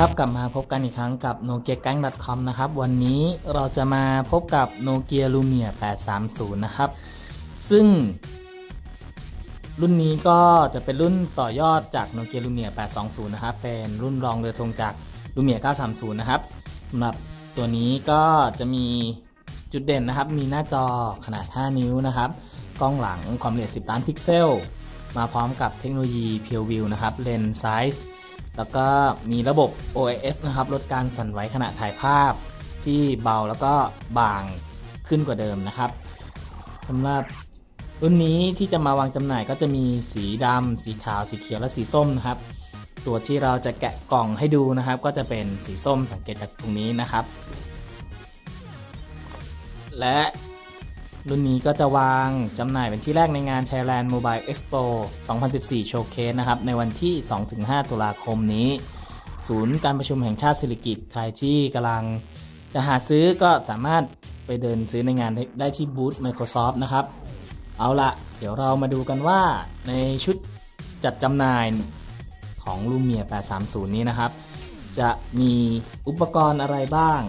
ครับ กลับมาพบกันอีกครั้งกับ Nokia Gang com นะครับ วันนี้เราจะมาพบกับ Nokia Lumia 830 นะครับ ซึ่ง รุ่นนี้ก็จะเป็นรุ่นต่อยอดจาก Nokia Lumia 820 นะครับ เป็นรุ่นรองเรือธงจาก Lumia 930 นะครับสำหรับตัวนี้ก็จะมีจุดเด่นนะครับ มีหน้าจอขนาด 5 นิ้วนะครับ กล้องหลังความละเอียด 10 ล้านพิกเซล มาพร้อมกับเทคโนโลยี Pure View นะครับ เลนส์ไซส์ แล้วก็มีระบบ OIS นะครับลดการสั่นไหวขณะถ่ายภาพที่เบาแล้วก็บางขึ้นกว่าเดิมนะครับสำหรับรุ่นนี้ที่จะมาวางจำหน่ายก็จะมีสีดำสีขาว สีเขียวและสีส้มนะครับ ตัวที่เราจะแกะกล่องให้ดูนะครับ ก็จะเป็นสีส้มสังเกตจากตรงนี้นะครับ และ รุ่นนี้ก็จะวางจำหน่ายเป็นที่แรกในงาน Thailand Mobile Expo 2014 Showcase นะครับ ในวันที่ 2-5 ตุลาคมนี้ ศูนย์การประชุมแห่งชาติศิริกิติ์ใครที่กำลังจะหาซื้อก็สามารถไปเดินซื้อในงานได้ที่บูธ Microsoft นะครับ เอาละเดี๋ยวเรามาดูกันว่าในชุดจัดจำหน่ายของ Lumia 830 นี้นะครับ จะมีอุปกรณ์อะไรบ้าง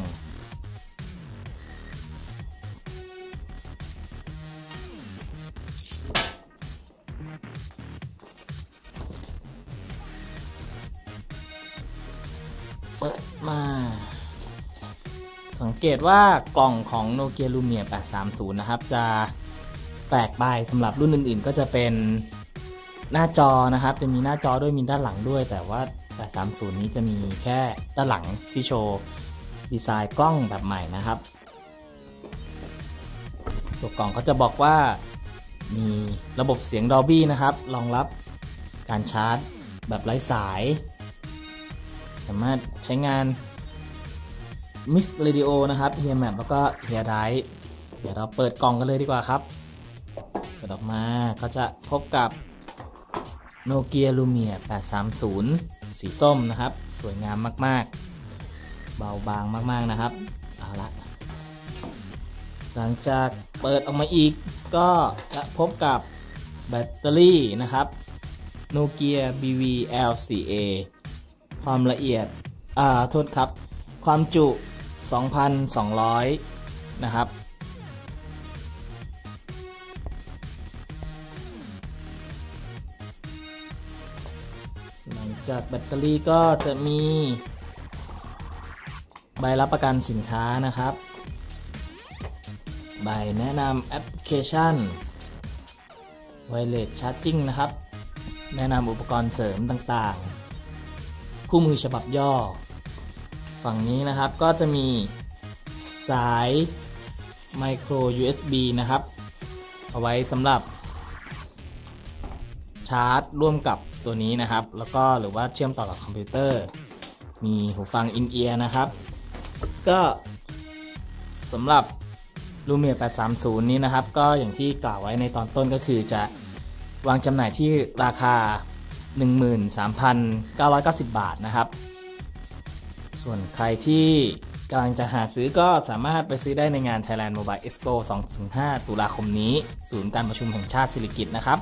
เปิดมา สังเกตว่ากล่องของ Nokia Lumia 830 นะครับ จะแตกไปสำหรับรุ่นอื่น ๆ ก็จะเป็นหน้าจอนะครับ จะมีหน้าจอด้วยมีด้านหลังด้วย แต่ว่า 830 นี้จะมีแค่ด้านหลังที่โชว์ดีไซน์กล้องแบบใหม่นะครับตัวกล่องเขาจะบอกว่ามีระบบเสียง Dolby นะครับ รองรับการชาร์จแบบไร้สาย สามารถใช้งาน Mix Radio นะครับ Hear Map แล้วก็ Hear Drive เดี๋ยวเราเปิดกล่องกันเลยดีกว่าครับ เปิดออกมาก็จะพบกับ Nokia Lumia 830 สีส้มนะครับ สวยงามมาก ๆ เบาบางมาก ๆ นะครับ เอาละ หลังจากเปิดออกมาอีกก็จะพบกับแบตเตอรี่นะครับ Nokia BV L4A ความละเอียด อ่า โทษครับ ความจุ 2,200 นะครับ หลังจากแบตเตอรี่ก็จะมี ใบรับประกันสินค้านะครับ ใบแนะนำแอปพลิเคชัน Wireless Charging นะครับ แนะนำอุปกรณ์เสริมต่างๆ คู่มือฉบับย่อ ฝั่งนี้นะครับก็จะมีสาย Micro USB นะครับ เอาไว้สำหรับ ชาร์จร่วมกับตัวนี้นะครับ แล้วก็หรือว่าเชื่อมต่อกับคอมพิวเตอร์ มีหูฟังอินเอียร์นะครับ ก็สำหรับ Lumia 830 นี้นะครับ ก็อย่างที่กล่าวไว้ในตอนต้นก็คือจะวางจำหน่ายที่ราคา 13,990 บาทนะครับ ส่วนใครที่กำลังจะหาซื้อก็สามารถไปซื้อได้ในงาน Thailand Mobile Expo 2-5 ตุลาคมนี้ ศูนย์การประชุมแห่งชาติศิริกิตนะครับ